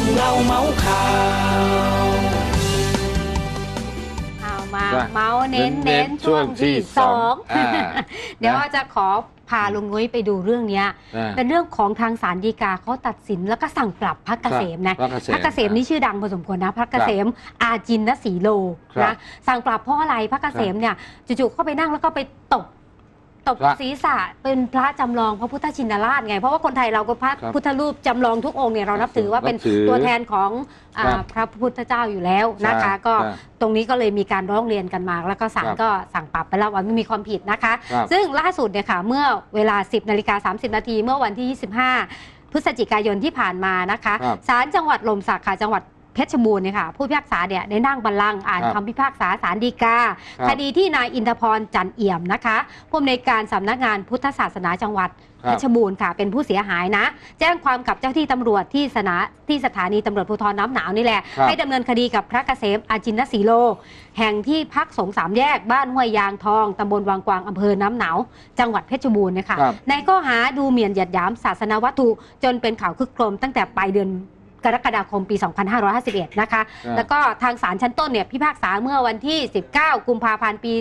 งเราเมาส์ข่าวเอามาจ้ะเมาส์เน้นเน้เน้นนๆช่วงช่วงที่ที่สองอ่าเดี๋ยวนะว่าจะขอพาลุงนุ้ยไปดูเรื่องเนี้ยอ่าเป็นเรื่องของทางศาลฎีกาเขาตัดสินแล้วก็สั่งปรับพักเกษมนะพระเกษมพักเกษมนี่ชื่อดังพอสมควรนะพักเกษมอาจินนสีโลครับนะสั่งปรับเพราะอะไรพักเกษมเนี่ยจู่ๆเข้าไปนั่งแล้วก็ไปตบ ตบพระ ศีรษะเป็นพระจำลองพระพุทธชินราชไง เพราะว่าคนไทยเราก็พระครับพุทธรูปจำลองทุกองค์เนี่ยเรานับถือว่าเป็นนับถือตัวแทนของอ่าครับพระพุทธเจ้าอยู่แล้วนะคะ ใช่ก็ใช่ตรงนี้ก็เลยมีการร้องเรียนกันมา แล้วก็ศาลครับก็สั่งปรับไปแล้วว่าไม่มีความผิดนะคะ ครับซึ่งล่าสุดเนี่ยค่ะเมื่อเวลา 10นาฬิกา30 นาทีเมื่อวันที่ 25 พฤศจิกายนที่ผ่านมานะคะครับ ศาลจังหวัดลมศักดิ์ค่ะจังหวัด เพชรบูรณ์เนี่ยค่ะผู้พิพากษาเนี่ยได้นั่งบัลลังก์อ่านครับคำพิพากษาศาลฎีกา ครับคดีที่นายอินทพรจันเอี่ยมนะคะผู้อำนวยการสำนักงานพุทธศาสนาจังหวัดครัเพบ ชรบูรณ์ค่ะ เป็นผู้เสียหายนะ แจ้งความกับเจ้าที่ตำรวจที่สนาที่สถานีตำรวจภูธรน้ำหนาวนี่แหละ ครับให้ดำเนินคดีกับพระเกษมอาจินนสีโล แห่งที่พักสงฆ์สามแยกบ้านห้วยยางทองตำบลวังกวางอำเภอน้ำหนาว จังหวัดเพชรบูรณ์เนยคะ ครับ ในข้อหาดูหมิ่นเหยียดหยามศาสนาวัตถุจนเป็นข่าวคึกโครมตั้งแต่ปลายเดือน กรกฎาคมปี 2551 นะคะครับแล้วก็ทางศาลชั้นต้นเนี่ยพิพากษาเมื่อวันที่ 19 กุมภาพันธ์ปี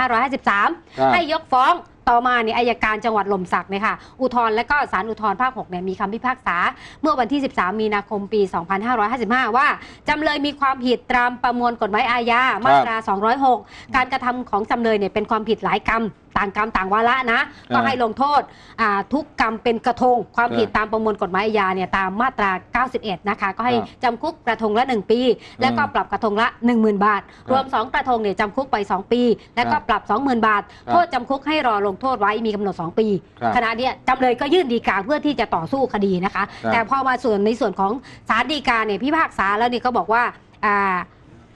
2553ครับให้ยกฟ้องต่อมาเนี่ยอายการจังหวัดหล่มสักเนี่ยค่ะ อุทธรณ์และก็ศาลอุทธรณ์ภาค6เนี่ยมีคำพิพากษา เมื่อวันที่ 13 มีนาคมปี 2555 ว่า จำเลยมีความผิดตามประมวลกฎหมายอาญามาตรา 206 การกระทำของจำเลยเนี่ยเป็นความผิดหลายกรรม ต่างกรรมต่างวาระนะ ก็ให้ลงโทษอ่าทุกกรรมเป็นกระทง ความผิดตามประมวลกฎหมายอาญาเนี่ยตามมาตรา 91 นะคะ ก็ให้ครับจำคุกกระทงละ 1 ปี แล้วก็ปรับกระทงละ 10,000 บาท รวม 2 กระทงเนี่ยจำคุกไป 2 ปี แล้วก็ปรับ 20,000 บาทครับโทษจำคุกให้รอลงโทษไว้มีกำหนด 2 ปีครับขณะเนี้ยจำเลยก็ยื่นดีกาเพื่อที่จะต่อสู้คดีนะคะครับแต่พอมาส่วนในส่วนของศาลฎีกาเนี่ยพิพากษาแล้วเนี่ยก็บอกว่าอ่า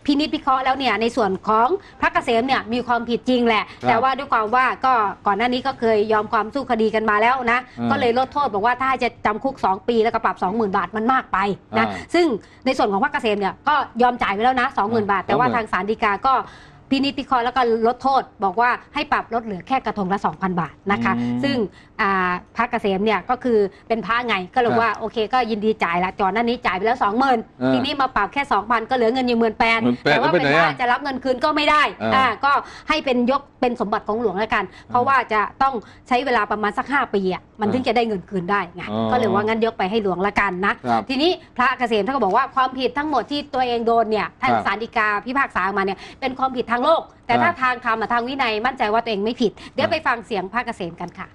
พินิจพิเคราะห์แล้วเนี่ยในส่วนของพระเกษมเนี่ยมีความผิดจริงแหละครับแต่ว่าด้วยความว่าก็ก่อนหน้านี้ก็เคยยอมความสู้คดีกันมาแล้วนะอืมก็เลยลดโทษบอกว่าถ้าจะจำคุก 2 ปีแล้วก็ปรับ 20,000 บาทมันมากไปนะอ่าซึ่งในส่วนของพระเกษมเนี่ยก็ยอมจ่ายไปแล้วนะ 20,000 บาท แต่ว่า20,000ทางศาลฎีกาก็พินิจพิเคราะห์แล้วก็ลดโทษ บอกว่าให้ปรับลดเหลือแค่กระทงละ 2,000 บาทนะคะอืมซึ่งอ่า พระเกษมเนี่ยก็คือเป็นพระไงก็เลยครับว่าโอเคก็ยินดีจ่ายละก่อนหน้านี้จ่ายไปแล้ว20,000เออทีนี้มาปรับแค่2,000ก็เหลือเงินอยู่หมื่นแปด18,000แต่ว่าเป็นไปไหนพระอะจะรับเงินคืนก็ไม่ได้เอออ่่าก็ให้เป็นยกเป็นสมบัติของหลวงแล้วกัน เพราะว่าจะต้องใช้เวลาประมาณสัก5ปีอะมันเออถึงจะได้เงินคืนได้ไงอ๋อก็เลยว่างั้นยกไปให้หลวงละกันนะครับทีนี้พระเกษมท่านก็บอกว่าความผิดทั้งหมดที่ตัวเองโดนเนี่ยทางครับศาลฎีกาพิพากษามาเนี่ยเป็นความผิดทางโลก แต่ครับถ้าทางธรรมอะทางวินัยมั่นใจว่าตัวเองไม่ผิด เดี๋ยวครับไปฟังเสียงพระเกษมกันค่ะ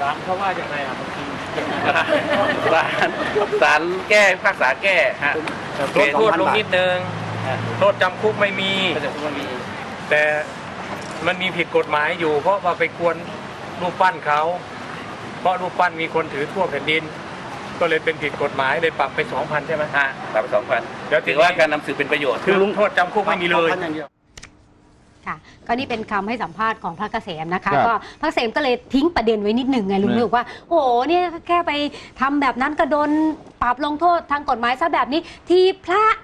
ศาลเขาว่าอย่างไรอะบางทีศาลศาลแก้พิพากษาแก้ฮะลดโทษลงนิดนึงฮะโทษจำคุกไม่มีก็จะมันมี แต่มันมีผิดกฎหมายอยู่ เพราะว่าไปกวนรูปปั้นเขา เพราะรูปปั้นมีคนถือทั่วแผ่นดิน ก็เลยเป็นผิดกฎหมายเลยปรับไปสองพันใช่ไหมฮะปรับไปสองพันเดี๋ยวทีถือนี้ว่าการนำสื่อเป็นประโยชน์คือลุงโทษจำคุกไม่มีเลย ค่ะก็นี่เป็นคำให้สัมภาษณ์ของพระเกษมนะคะ ครับก็พระเกษมก็เลยทิ้งประเด็นไว้นิดหนึ่งไงลุงเนี่ยนุบอกว่า โอ้โหเนี่ยแค่ไปทำแบบนั้นก็โดนปรับลงโทษทางกฎหมายซะแบบนี้ ที่พระอืม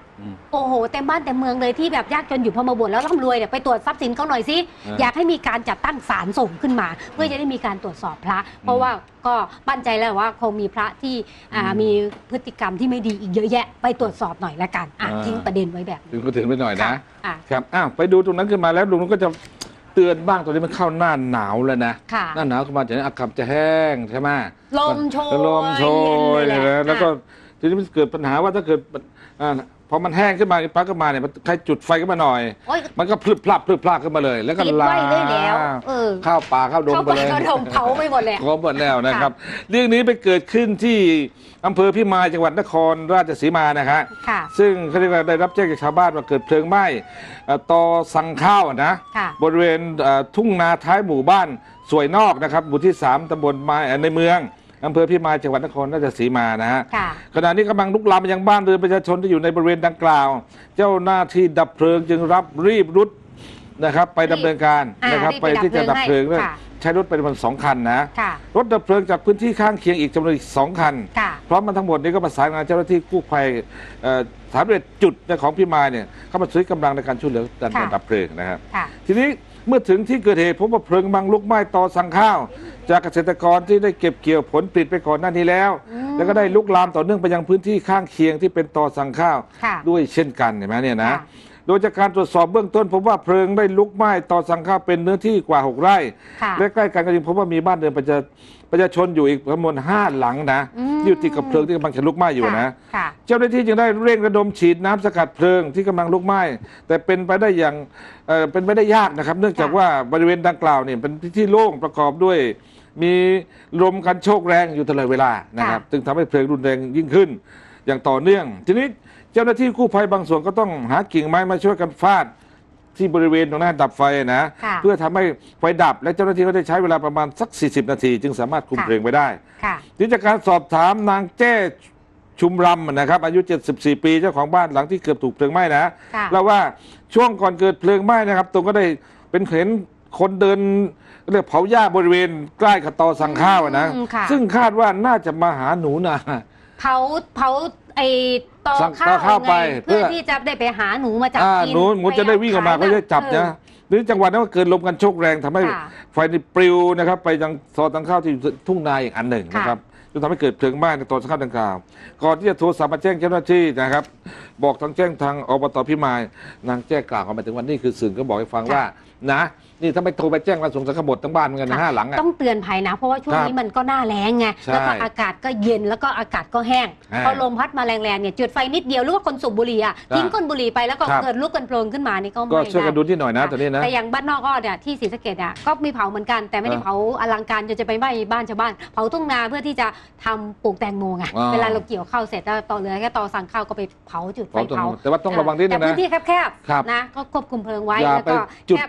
โอ้โหเต็มบ้านเต็มเมืองเลยที่แบบยากจนอยู่พอมาบวชแล้วร่ำรวยเนี่ยไปตรวจทรัพย์สินเขาหน่อยสิเอออยากให้มีการจัดตั้งศาลส่งขึ้นมา เพื่อจะได้มีการตรวจสอบพระ เพราะว่าก็มั่นใจแล้วว่าคงมีพระที่อ่าอืมมีพฤติกรรมที่ไม่ดีอีกเยอะแยะ ไปตรวจสอบหน่อยละกันอะอ่าทิ้งประเด็นไว้แบบนี้ถึงก็ถึงไปหน่อยนะค่ะอะครับอ้าวไปดูตรงนั้นขึ้นมาแล้วลุงก็จะเตือนบ้างตอนนี้มันเข้าหน้าหนาวแล้วนะค่ะหน้าหนาวเข้ามาจากนั้นอากาศจะแห้งใช่ไหมลมโชยลมโชยเย็นเลเลยยแหละนะแล้วก็อะทีนี้มันเกิดปัญหาว่าถ้าเกิดอ่า พอมันแห้งขึ้นมาปั๊บขึ้นมาเนี่ยมันใครจุดไฟขึ้นมาหน่อย โอ้ยมันก็พลึบพลับพลึบพลับขึ้นมาเลย แล้วก็ติดลาไว้เลยแล้วเออเข้าป่าเข้าดงเข้าไปไปเลยก็ดมเผาไปหมดเลยขอหมดแล้วนะครับ เรื่องนี้ไปเกิดขึ้นที่อำเภอพิมายจังหวัดนครราชสีมานะฮะค่ะ ซึ่งเขาเรียกว่าได้รับแจ้งจากชาวบ้านว่าเกิดเพลิงไหม้เอ่อตอสั่งข้าวนะ ค่ะ บริเวณเอ่อทุ่งนาท้ายหมู่บ้านสวยนอกนะครับหมู่ที่ 3ตำบลไม้เอ่อในเมือง อำเภอพิมายจังหวัดนครราชสีมานะฮะค่ะขณะนี้กำลังลุกลามไปยังบ้านเรือนประชาชนที่อยู่ในบริเวณดังกล่าว เจ้าหน้าที่ดับเพลิงจึงรับรีบรุดนะครับ ไปดำเนินการอ่านะครับรีบไปไปที่จะดัดับบเพเพลิลิงงให้ด้วยค่ะใช้รถไปประมาณสองคันนะค่ะรถดับเพลิงจากพื้นที่ข้างเคียงอีกจำนวนอีกสองคันค่ะพร้อมมันทั้งหมดนี้ก็ประสานงานเจ้าหน้าที่กู้ภัยเอ่อสามเอ็ดจุดของพิมายเนี่ยเข้ามาช่วยกำลังในการช่วยเหลือการค่ะดับเพลิงนะครับค่ะทีนี้ เมื่อถึงที่เกิดเหตุพบว่าเพลิงกำลังลุกไหม้ต่อสั่งข้าว จากเกษตรกรที่ได้เก็บเกี่ยวผลผลิตไปก่อนหน้านี้แล้ว แล้วก็ได้ลุกลามต่อเนื่องไปยังพื้นที่ข้างเคียงที่เป็นต่อสั่งข้าว ค่ะด้วยเช่นกันเห็นไหมเนี่ยนะ ค่ะโดยจากการตรวจสอบเบื้องต้นพบว่าเพลิงได้ลุกไหม้ต่อสั่งข้าวเป็นเนื้อที่กว่า 6 ไร่ค่ะและใกล้กันก็ยังพบว่ามีบ้านเรือนประชาประชาชนอยู่อีกจำนวนห้าหลังนะอืมอยู่ติดกับเพลิงที่กำลังจะลุกไหม้อยู่นะค่ะเจ้าหน้าที่จึงได้เร่งระดมฉีดน้ำสกัดเพลิงที่กำลังลุกไหม้แต่เป็นไปได้อย่างเอ่อเป็นไปได้ยากนะครับ เนื่องจากค่ะว่าบริเวณดังกล่าวเนี่ยเป็นที่โล่งประกอบด้วยมีลมกันโชกแรงอยู่ตลอดเวลานะครับ จึงทำให้เพลิงรุนแรงยิ่งขึ้นอย่างต่อเนื่อง ทีนี้ เจ้าหน้าที่กู้ภัยบางส่วนก็ต้องหากิ่งไม้มาช่วยกันฟาดที่บริเวณตรงนั้นดับไฟนะ ค่ะเพื่อทำให้ไฟดับและเจ้าหน้าที่ก็ได้ใช้เวลาประมาณสัก 40 นาที จึงสามารถคุมค่ะ เพลิงไว้ได้ ค่ะที่จากการสอบถามนางแจ้ชุมรำนะครับอายุ 74 ปีเจ้าของบ้านหลังที่เกือบถูกเพลิงไหม้นะค่ะเล่าว่าช่วงก่อนเกิดเพลิงไหม้นะครับตรงก็ได้เป็นเห็นคนเดินเรียกเผาหญ้าบริเวณใกล้กับตอสั่งข้าวอะนะ อืมค่ะ ซึ่งคาดว่าน่าจะมาหาหนูนา เผาเผาไอ้ ตอสั่งข้าต่อวข้าวไปไงเพื่เพื่ออที่จะได้ไปหาหนูมาจับอ่ากินหนูหนูจะได้วิ่งออกมาก็จะจับนะเออหรือจังหวะนั้นก็เกิดลมกันโชกแรงทำให้ค่ะไฟนี่ปลิวนะครับ ไปยังซอยตังข้าวที่ทุ่งนาอีกอันหนึ่งนะครับจนทำให้เกิดเพลิงไหม้ในตอนสังข้าวดังกล่าว ก่อนที่จะโทรศัพท์มาแจ้งเจ้าหน้าที่นะครับ บอกทางแจ้งทางอบตพิมายนางแจ้งกล่าวกันมาถึงวันนี้คือสื่อก็บอกให้ฟังว่านะ นี่ถ้าไม่โทรไปแจ้งเราส่งสังขบดทั้งบ้านเหมือนกันนะห้าหลังอะต้องเตือนภัยนะ เพราะว่าช่วงครับนี้มันก็หน้าแล้งไงใช่แล้วก็อากาศก็เย็นแล้วก็อากาศก็แห้งอ่าพอลมพัดมาแรงๆเนี่ยจุดไฟนิดเดียวหรือว่าคนสูบบุหรี่อะครับทิ้งก้นบุหรี่ไปแล้วก็ครับ เกิดลุกกันโปรงขึ้นมานี่ก็ก็ไม่ช่วยกันได้ดูที่หน่อยนะตอนนี้นะ แต่อย่างบ้านนอกก็เนี่ยที่ศรีสะเกดอะก็มีเผาเหมือนกัน แต่ไม่ได้อ่าเผาอลังการจนจะไปไหม้บ้านชาวบ้าน เผาทุ่งนาเพื่อที่จะทำปลูกแตงโมไงอ่าเวลาเราเกี่ยวข้าวเสร็จแล้วต่อเหลือแค่ต่อสั่งข้าวก็ไปเผาจุดไฟเผาตรงเผาแต่ว่าต้องระวังนิดนึแต่งนะ พื้นที่แคบครับๆนะก็ควบคุมเพลิงไว้อย่าแล้วก็ไปจุด แค่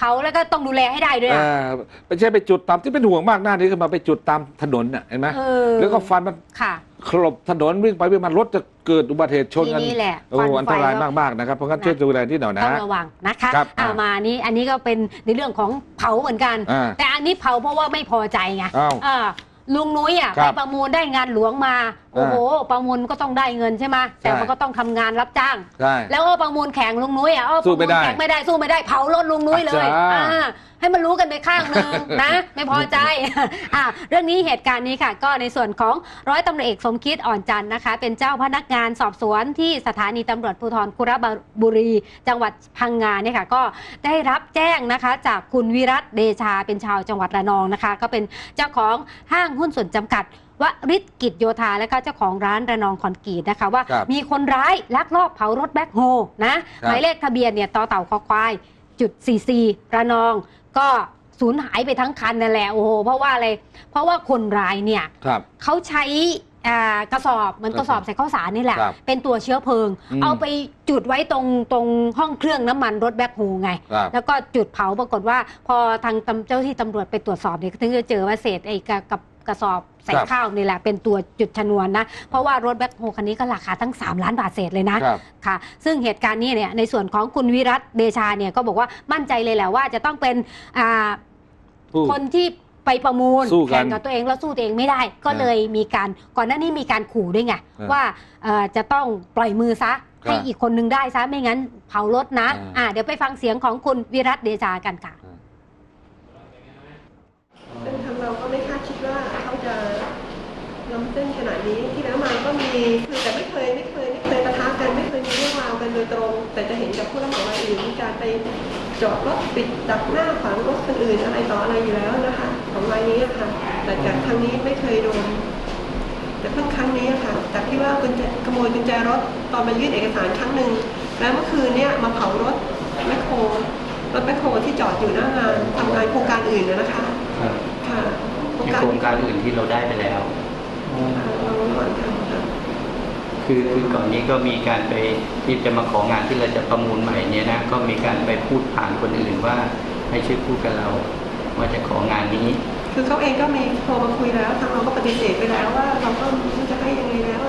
เผาแล้วก็ต้องดูแลให้ได้ด้วยเออะอไม่ใช่ไปจุดตามที่เป็นห่วงมากหน้านี้คือมาไปจุดตามถนนน่ะเห็นไหมเออ แล้วก็ฟันมันค่ะ ขลบถนนวิ่งไปวิ่งมารถจะเกิดอุบัติเหตุชนกันนี่แหละโอ้ควันอันตรายไฟมากๆนะครับเพราะงั้นนะ ช่วยดูแลที่หน่อยนะ ต้องระวังนะคะครับเอาอ่ามมานี้อันนี้ก็เป็นในเรื่องของเผาเหมือนกัน อ่าแต่อันนี้เผาเพราะว่าไม่พอใจไงอ้าว เออ ลุงนุ้ยอะครัไปบประมูลได้งานหลวงมาโอ้โหประมูลก็ต้องได้เงินใช่ไหมแต่ใช่มันก็ต้องทำงานรับจ้าง ใช่ แล้วก็ประมูลแข่งลุงนุ้ยอะอ้อสู้ไม่ได้ประลแข่งไม่ได้สู้ไม่ได้เผารถลุงนุ้ยเลยจ้าอ่า ให้มันรู้กันไปข้างหนึงนะ ไม่พอใจอ่าเรื่องนี้เหตุการณ์นี้ค่ะ ก็ในส่วนของร้อยตำรวจเอกสมคิดอ่อนจันทร์นะคะ เป็นเจ้าพนักงานสอบสวนที่สถานีตำรวจภูธรคุระบุรี จังหวัดพังงาเนี่ยค่ะ ก็ได้รับแจ้งนะคะ จากคุณวิรัตเดชาเป็นชาวจังหวัดระนองนะคะ ก็เป็นเจ้าของห้างหุ้นส่วนจำกัดวริศกิจโยธาและก็เจ้าของร้านระนองคอนกรีตนะคะว่าครับมีคนร้ายลักลอบเผารถแบ็คโฮนะครับหมายเลขทะเบียนเนี่ยต่อเต่าคอควายจุด44ระนอง ก็สูญหายไปทั้งคันนั่นแหละโอ้โหเพราะว่าอะไรเพราะว่าคนร้ายเนี่ยครับ เขาใช้อ่ากระสอบเหมือนกระสอบใส่ข้าวสารนี่แหละ ครับเป็นตัวเชื้อเพลิง อืม เอาไปจุดไว้ตรงตรงห้องเครื่องน้ำมันรถแบ็คโฮไง ครับ แล้วก็จุดเผาปรากฏว่า พอทางตำเจ้าที่ตำรวจไปตรวจสอบเนี่ยถึงจะเจอว่าเศษไอ้กระกับกระสอบ ใส่ครับข้าวนี่แหละเป็นตัวจุดชนวนนะ เพราะว่ารถแบ็คโฮคันนี้ก็ราคาตั้ง 3 ล้านบาทเศษเลยนะครับ ค่ะ ซึ่งเหตุการณ์นี้เนี่ยในส่วนของคุณวิรัตเดชาเนี่ยก็บอกว่ามั่นใจเลยแหละว่าจะต้องเป็นอ่า ผู้ คนที่ไปประมูลสู้กันแข่งกับตัวเองแล้วสู้ตัวเองไม่ได้ ก็อ่าเลยมีการก่อนหน้านี้มีการขู่ด้วยไงอ่าว่าเอ่อจะต้องปล่อยมือซะให้อ่าอีกคนนึงได้ซะไม่งั้นเผารถนะอ่า อ่าเดี๋ยวไปฟังเสียงของคุณวิรัตเดชากันค่ะ ซึ่งทางเราก็ไม่คาดคิดว่าเขาจะล้ำเส้นขนาดนี้ที่แล้ว มาก็มีคือแต่ไม่เคยไม่เคยไม่เคยปะทะกันไม่เคยมีเรื่องราวกันโดยตรง แต่จะเห็นกับผู้รับเหมารายอื่นมีการไปจอดรถปิดดักหน้าขวางรถคนอื่นอะไรต่ออะไรอยู่แล้วนะคะ ของรายนี้อะค่ะ แต่จากครั้งนี้ไม่เคยโดนแต่เพิ่งครั้งนี้อะค่ะจากที่ว่ากุญแจขโมยกุญแจรถตอนไปยื่นเอกสารครั้งหนึ่งแล้วเมื่อคืนเนี่ยมาเผารถแมคโครรถแมคโครที่จอดอยู่หน้างานทำงานโครงการอื่นนะนะคะครับค่ะโครงมีการโครงการอื่นที่เราได้ไปแล้วเราลงก่อนกันค่ะ คือคือก่อนนี้ก็มีการไปที่จะมาของานที่เราจะประมูลใหม่เนี่ยนะก็มีการไปพูดผ่านคนอื่นว่าให้ช่วยพูดกับเราว่าจะของานนี้ คือเขาเองก็มีโทรมาคุยแล้วทางเราก็ปฏิเสธไปแล้วว่าเราก็ไม่จะให้ยังไงแล้ว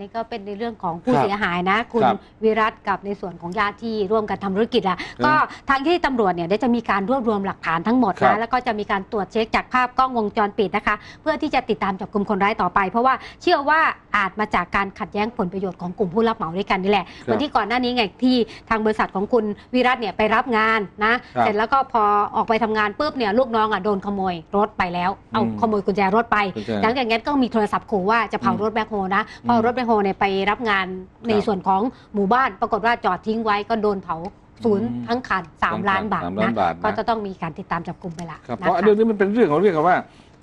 นี่ก็เป็นในเรื่องของผู้ครับเสียหายนะ คุณครับวิรัตกับในส่วนของญาติที่ร่วมกันทำธุรกิจอะครับก็ทางที่ตำรวจเนี่ยเดี๋ยวจะมีการรวบรวมหลักฐานทั้งหมดครันะบแล้วก็จะมีการตรวจเช็คจากภาพกล้องวงจรปิดนะคะ เพื่อที่จะติดตามจับกลุ่มคนร้ายต่อไป เพราะว่าเชื่อว่าอาจมาจากการขัดแย้งผลประโยชน์ของกลุ่มผู้รับเหมาด้วยกันนี่แหละเหมือนที่ก่อนหน้านี้ไงที่ทางบริษัทของคุณวิรัตเนี่ยไปรับงานนะครับเสร็จแล้วก็พอออกไปทำงานปุ๊บเนี่ยลูกน้องอะโดนขโมยรถไปแล้วเอาอืมขโมยกุญแจรถไปกุญแจหลังจากนั้นก็มีโทรศัพท์ขู่ว่าจะเผารถแบ็คโฮนะพออืมรถแบ็คโฮเนี่ยไปรับงานในครับส่วนของหมู่บ้านปรากฏว่าจอดทิ้งไว้ก็โดนเผาศูนย์อืมทั้งคันสามล้านบาทสามล้านะนบาทนะก็จะต้องมีการติดตามจับกลุ่มไปละครับเพนะราะคะเรื่องนี้มันเป็นเรื่องของเรื่องกับว่า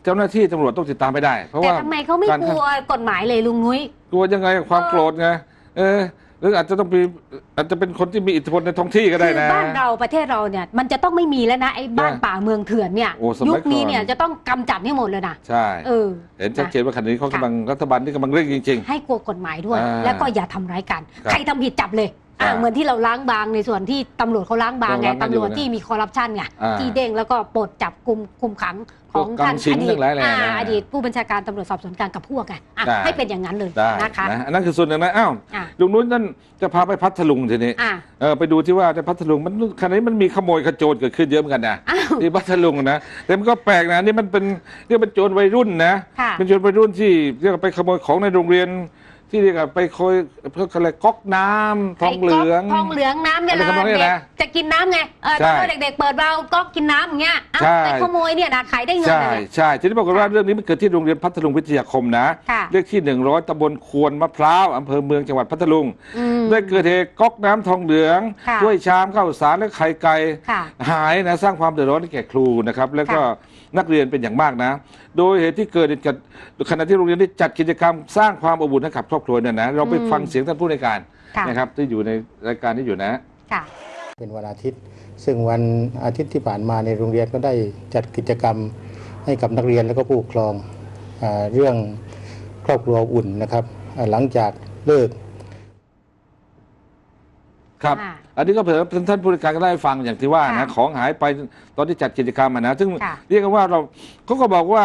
เจ้าหน้าที่ตำรวจต้องติดตามไปได้ เพราะแต่ว่าทำไมเขาไม่การกลัวกฎหมายเลยลุงนุ้ยกลัวยังไงความโกรธไงเออห รืออาจจะต้องมีอาจจะเป็นคนที่มีอิทธิพลในท้องที่ก็ได้คือนะ บ้านเราประเทศเราเนี่ยมันจะต้องไม่มีแล้วนะไอ้บ้านนะป่าเมืองเถื่อนเนี่ยโอ้สมัยยุคนี้ก่อนเนี่ยจะต้องกำจัดให้หมดเลยนะใช่เออเห็นชัดเจนว่าขณะนี้เขาค่ะกำลังรัฐบาลที่กำลังเร่งจริงให้กลัวกฎหมายด้วยอ่าแล้วก็อย่าทำร้ายกันครับใครทำผิดจับเลย อ่าครับเหมือนที่เราล้างบางในส่วนที่ตำรวจเขาล้างบางไงเราล้างกันอยู่ตำรวจนะที่มีคอร์รัปชันไงอ่าที่เด้งแล้วก็ปลดจับกลุ่มคุมขังของพวกท่านกำชิงอดีทั้ตงหลายแหล่อ่านะอดีตผู้บัญชาการตำรวจสอบสวนกลางกับพวกไงอะได้ให้เป็นอย่างนั้นเลยๆได้นะคะนะอันนั้นคือส่วนหนึ่งนะอ้าวอะลุงนุ้นนั่นจะพาไปพัทลุงทีนี้อะเออไปดูที่ว่าในพัทลุงมันขณะนี้มันมีขโมยขโจรเกิดขึ้นเยอะเหมือนกันนะอ้าวที่พัทลุงนะแต่มันก็แปลกนะนี่มันเป็นเรียกเป็นโจรวัยรุ่นนะค่ะเป็นโจรวัยรุ่นที่เรียกว่าไปขโมยของในโรงเรียน ที่เรียกว่าไปคอยเพื่ออะไรก๊อกน้ำทองเหลือง ไก๊กทองเหลืองน้ำเนี่ยอะไรนะทำนองนี้เด็กนะจะกินน้ำไงเออใช่ตอนเด็กๆเปิดเราก็กินน้ำอย่างเงี้ยอ้าวใช่ ไปขโมยเนี่ยนะขายได้เงินใช่เลย ใช่ทีนี้บอกฏว่าเรื่องนี้มันเกิดที่โรงเรียนพัทลุงวิทยาคมนะค่ะ เลขที่ 100ตำบลควนมะพร้าวอำเภอเมืองจังหวัดพัทลุง อืม ได้เกิดเหตุก๊อกน้ำทองเหลืองค่ะถ้วยชามข้าวสารและไข่ไก่ค่ะหายนะสร้างความเดือดร้อนให้แก่ครูนะครับ แล้วก็นักเรียนเป็นอย่างมากนะ โดยเหตุที่เกิดจัดขณะที่โรงเรียนได้จัดกิจกรรมสร้างความอบอุ่นให้กับครอบครัวเนี่ยนะ เราไปอืมฟังเสียงท่านผู้ในวยการค่ะนะครับที่อยู่ในรายการนี้อยู่นะค่ะเป็นวันอาทิตย์ ซึ่งวันอาทิตย์ที่ผ่านมาในโรงเรียนก็ได้จัดกิจกรรมให้กับนักเรียนและก็ผู้ปกครองอาเรื่องครอบครัวอุ่นนะครับอ่าหลังจากเลิกครับอ่าอันนี้ก็เผื่อท่านผู้ในวยการก็ได้ฟังอย่างที่ว่าค่ะนะของหายไปตอนที่จัดกิจกรรมอะนะซึ่งค่ะเรียกกันว่าเราเขาก็บอกว่า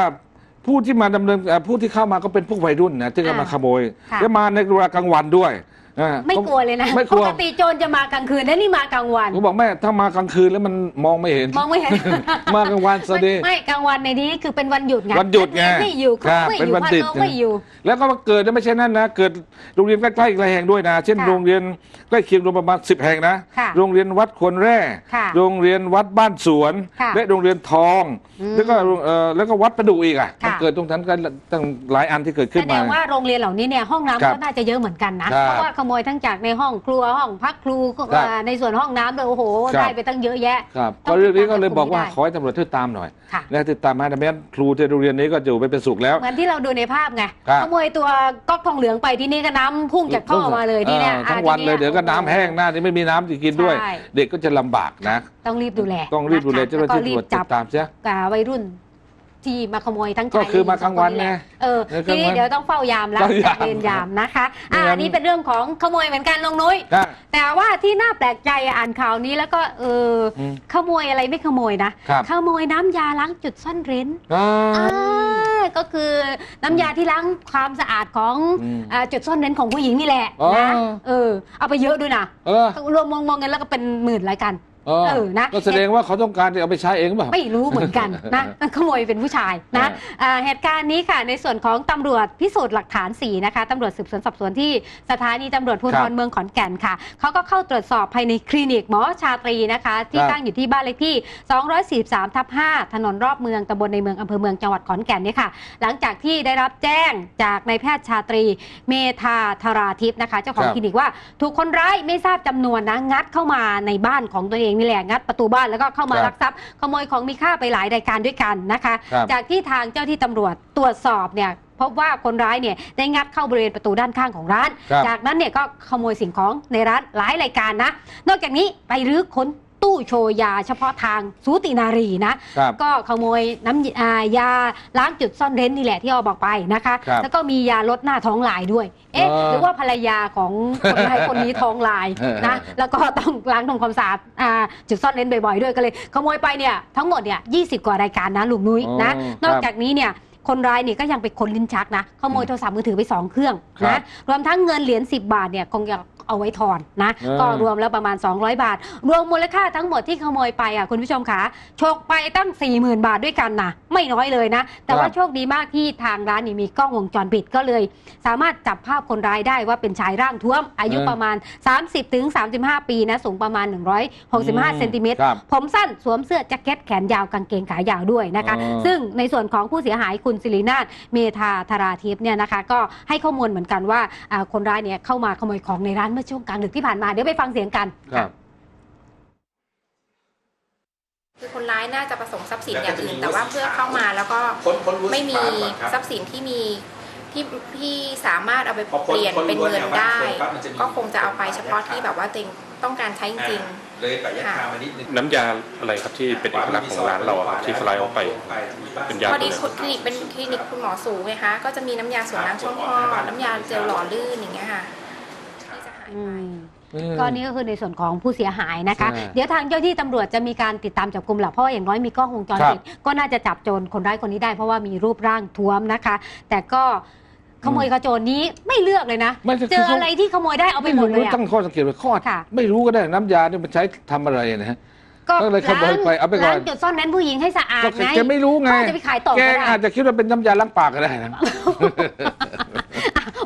ผู้ที่มาดำเนินเอ่อผู้ที่เข้ามาก็เป็นพวกวัยรุ่นนะที่เข้ามาอ่าขโมยค่ะ และมาในเวลากลางวันด้วย อ่าไม่กลัวเลยนะไม่กลัว ปกติโจรจะมากลางคืนแล้วนี่มากลางวันผมบอกแม่ถ้ามากลางคืนแล้วมันมองไม่เห็น มองไม่เห็น มากลางวันสวัสดี ไม่ไม่กลางวันในนี้คือเป็นวันหยุดไงวันหยุดไงไม่อยู่ครูครับไม่เป็นอยู่วันพันหยุดโรงไม่อยู่ แล้วก็มาเกิดนะไม่ใช่นั่นนะ เกิดโรงเรียนใกล้ๆอีกหลายแห่งด้วยนะ เช่นค่ะโรงเรียนใกล้เคียงรวมประมาณสิบแห่งนะ ค่ะโรงเรียนวัดควรแร่ ค่ะโรงเรียนวัดบ้านสวน ค่ะและโรงเรียนทอง อืมแล้วก็เอ่อแล้วก็วัดประดูอีกอะค่ะ มันเกิดตรงนั้นก็ตั้งหลายอันที่เกิดขึ้แสนดมา งว่าโรงเรียนเหล่านี้เนี่ยห้องน้ำครับก็น่าจะเยอะเหมือนกันนะ ครับเพราะว่าขโมยทั้งจากในห้องครัวห้องพักครูก็ครับอ่าในส่วนห้องน้ำเลยโอ้โหครับ ได้ไปตั้งเยอะแยะ ครับต้ก็องเรื่องนี้ก็ติดตามเลยบอกว่าให้ได้ขอให้ตำรวจช่วยตามหน่อยค่ะนะติดตามมาไม่งั้นครูที่โรงเรียนนี้ก็อยู่ไปเป็นสุขแล้ว เหมือนที่เราดูในภาพไงครับขโมยตัวก๊อกทองเหลืองไปที่นี่ก็น้ำพุ่งจากท่อมาเลยที่เนี่ยออทั้งวันเลยเดี๋ยวก็น้ำแห้งหน้าที่ไม่มีน้ำจะกินด้วย ใช่ เด็กก็จะลำบากนะ ต้องรีบดูแลต้องรีบดูแลนะคะเจ้าหน้าที่แล้ตำรก็วจจัติบดตามเสียอ่าวัยรุ่น ที่มาขโมยทั้งชายก็คือมาหญิกลางวันสอคไงแหละเออเออกทีลางวันนี้เดี๋ยวต้องเฝ้ายามแล้วเฝ้ายามจัดเวรยามนะคะอ่าไม่งั้นอันนี้เป็นเรื่องของขโมยเหมือนกันลงนุ้ยนะแต่ว่าที่น่าแปลกใจอ่านข่าวนี้แล้วก็เอออมขโมยอะไรไม่ขโมยนะครับขโมยน้ำยาล้างจุดซ่อนเร้นอ่าอ่าก็คือน้ำยาที่ล้างความสะอาดของอืมอ่าจุดซ่อนเร้นของผู้หญิงนี่แหละอ๋อนะเออเอาไปเยอะด้วยนะเออรวมมองมองเงินแล้วก็เป็นหมื่นรายกันเออ เออนะก็แสดงว่าเขาต้องการจะเอาไปใช้เองเปล่าไม่รู้เหมือนกันนะขโมยเป็นผู้ชายนะอ่าอ่าเหตุการณ์นี้ค่ะ ในส่วนของตำรวจพิสูจน์หลักฐาน4นะคะตำรวจสืบสวนสอบสวนที่สถานีตำรวจภูธรเมืองขอนแก่นค่ะเขาก็เข้าตรวจสอบภายในคลินิกหมอชาตรีนะคะ ที่ครับตั้งอยู่ที่บ้านเลขที่ 243ทับ5ถนนรอบเมืองตำบลในเมืองอำเภอเมืองจังหวัดขอนแก่นเนี่ยค่ะ หลังจากที่ได้รับแจ้งจากนายแพทย์ชาตรี เมธาธาราทิพย์นะคะ เจ้าของครับคลินิกว่าถูกคนร้ายไม่ทราบจำนวนนะงัดเข้ามาในบ้านของตัวเองนี่แหละงัดประตูบ้านแล้วก็เข้ามาครับลักทรัพย์ขโมยของมีค่าไปหลายรายการด้วยกันนะคะ ครับ จากที่ทางเจ้าที่ตำรวจตรวจสอบเนี่ยพบว่าคนร้ายเนี่ยได้งัดเข้าบริเวณประตูด้านข้างของร้าน ครับ จากนั้นเนี่ยก็ขโมยสิ่งของในร้านหลายรายการนะ นอกจากนี้ไปรื้อค้น ตู้โชว์ยาเฉพาะทางสูตินารีนะ ครับก็ขโมยน้ำยอ่ายาล้างจุดซ่อนเร้นนี่แหละที่เราบอกไปนะคะ ครับแล้วก็มียาลดหน้าท้องลายด้วย เอ๊ะ เออหรือว่าภรรยาของคนร้ายคนนี้ท้องลายเออนะ แล้วก็ต้องล้างทำความสะอาดอ่าจุดซ่อนเร้นบ่อยๆด้วยก็เลย ขโมยไปเนี่ยทั้งหมดเนี่ยยีกว่ารายการนะลุงนุ้ยนะ อ๋อครับนอกจากนี้เนี่ยคนร้ายเนี่ยก็ยังไปคนลิ้นชักนะขโมยโทรศัพท์มือถือไป2เครื่องครันะบ รวมทั้งเงินเหรียญ10 บาทเนี่ยคงจะ เอาไว้ถอนนะเออก็รวมแล้วประมาณ 200 บาท รวมมูลค่าทั้งหมดที่ขโมยไปอะคุณผู้ชมคะฉกไปตั้ง 40,000 บาทด้วยกันนะไม่น้อยเลยนะ แต่ว่าโชคดีมากที่ทางร้านนี่มีกล้องวงจรปิดก็เลย สามารถจับภาพคนร้ายได้ว่าเป็นชายร่างท้วม อายุเออประมาณ 30ถึง35 ปีนะสูงประมาณ 165เซนติเมตร ครับ ผมสั้นสวมเสื้อแจ็คเก็ตแขนยาวกางเกงขายาวด้วยนะคะ อ๋อซึ่งในส่วนของผู้เสียหายคุณศิรินาถเมธาธาราทิพย์เนี่ยนะคะ ก็ให้ข้อมูลเหมือนกันว่าอ่าคนร้ายเนี่ยเข้ามาขโมยของในร้านเมื่อช่วงกลางดึกที่ผ่านมาเดี๋ยวไปฟังเสียงกัน ครับ คือคนร้ายน่าจะประสงค์ทรัพย์สินอย่างอื่นแต่ว่าเพื่อเข้ามาแล้วก็ไม่มีทรัพย์สินที่มีที่ที่สามารถเอาไปเปลี่ยนเป็นเงินได้ ก็คงจะเอาไปเฉพาะที่แบบว่าตัวเองต้องการใช้จริง เลยไปยักคามานิดนึงน้ำยาอะไรครับที่เป็นเอกลักษณ์ของร้านเราอะครับที่สไลด์ออกไป เป็นยา พอดีตัวไหนคลินิกเป็นคลินิกคุณหมอสูงไงคะก็จะมีน้ำยาส่วนล้างช่องคลอดน้ำยาเจลหล่อลื่นอย่างเงี้ยค่ะที่จะหายอืไปมอืม ก็นี่ก็คือในส่วนของผู้เสียหายนะคะ ใช่เดี๋ยวทางเจ้าที่ตำรวจจะมีการติดตามจับกลุ่มแหละเพราะว่าอย่างน้อยมีกล้องวงจรปิดก็น่าจะจับโจรคนร้ายคนนี้ได้เพราะว่ามีรูปร่างท้วมนะคะ แต่ก็ขโมยขโจรนี้ไม่เลือกเลยนะ ไม่ใช่เจออะไรที่ขโมยได้เอาไปหมดเลยรู้อะ ตั้งข้อสังเกตไว้ข้อค่ะ ไม่รู้ก็ได้น้ำยาเนี่ยมันใช้ทำอะไรนะฮะ ก็เลยขโมยไปเอาไปก่อน ล้างจุดซ่อนเน้นผู้หญิงให้สะอาดก็ไงแกไม่รู้ไง ก็จะไปขายต่อแกก็ได้อาจจะคิดว่าเป็นน้ำยาล้างปากก็ได้นะ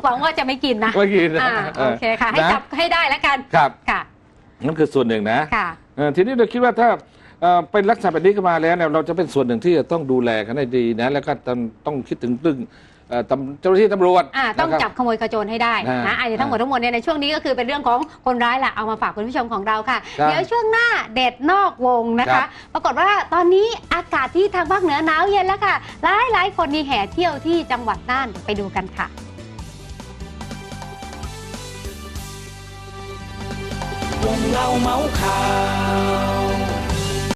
หวังว่าจะไม่กินนะไม่กินนะอ่าโอเคค่ะ ให้นะ จับให้ได้แล้วกันครับ ค่ะ นั่นคือส่วนหนึ่งนะค่ะ เออทีนี้เราคิดว่าถ้าเอ่อเป็นลักษณะแบบนี้ขึ้นมาแล้วเนี่ยเราจะเป็นส่วนหนึ่งที่จะต้องดูแลกันให้ดีนะ แล้วก็ต้องต้องคิดถึงตึงเอ่อตำเจ้าหน้าที่ตำรวจอ่าต้องนะครับจับขโมยขโจรให้ได้อ่านะอันนี้ทั้งหมดทั้งมวลเนี่ยในช่วงนี้ก็คือเป็นเรื่องของคนร้ายแหละเอามาฝากคุณผู้ชมของเราค่ะ ครับเดี๋ยวช่วงหน้าเด็ดนอกวงนะครัคะ บ ปรากฏว่าตอนนี้อากาศที่ทางภาคเหนือหนาวเย็นแล้วค่ะ หลายหลายคนมีแห่เที่ยวที่จังหวัดน่านไปดูกันค่ะ วงเล่าเมาข่าว